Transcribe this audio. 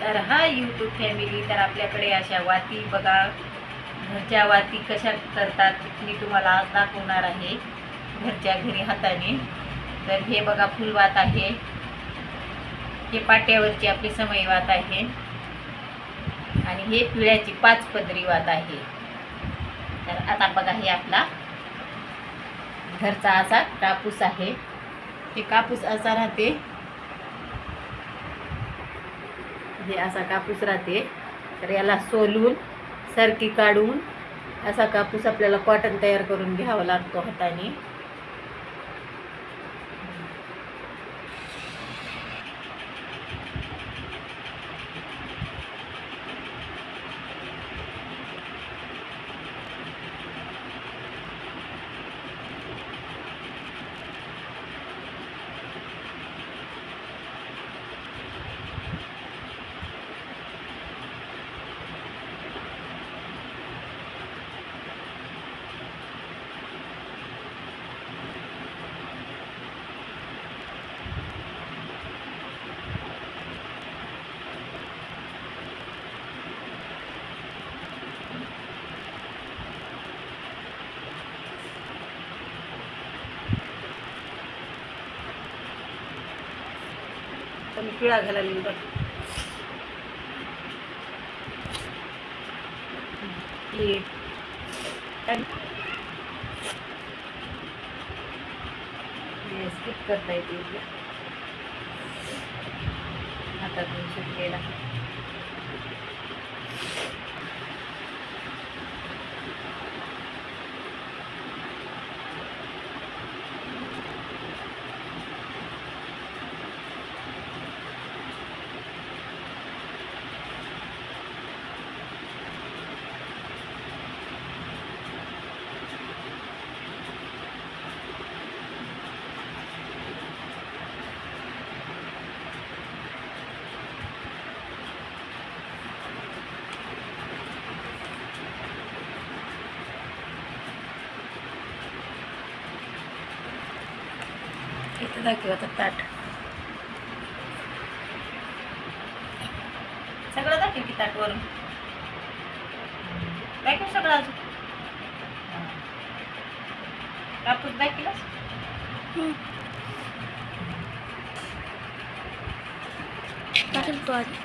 तर हा YouTube family तर आपल्याकडे अशा वाती बघा. घरच्या वाती कशा करतात मी तुम्हाला आज दाखवणार आहे. घरच्या घरी हाताने. तर हे बघा फुलवात आहे. हे पाट्यावरची आपली समय वात आहे. आणि हे पिळ्याची पाच पदरी वात आहे. तर आता बघा हे आपला घरचा असा कापूस आहे. हे कापूस असा राहते. हे असा कापूस राहते. तर याला सोलून सरकी काढून असा कापूस आपल्याला कॉटन तयार करून घ्यावा लागतो हाताने. आता मी पिळा घालायला लागली बघ काय? करता येते इथलं. हातातून सुटलेला ते दाखव आता ताट. सगळं दाखव की ताट वरून दाखव सगळं अजून? कापूस दाखवलास टाकेल तो आधी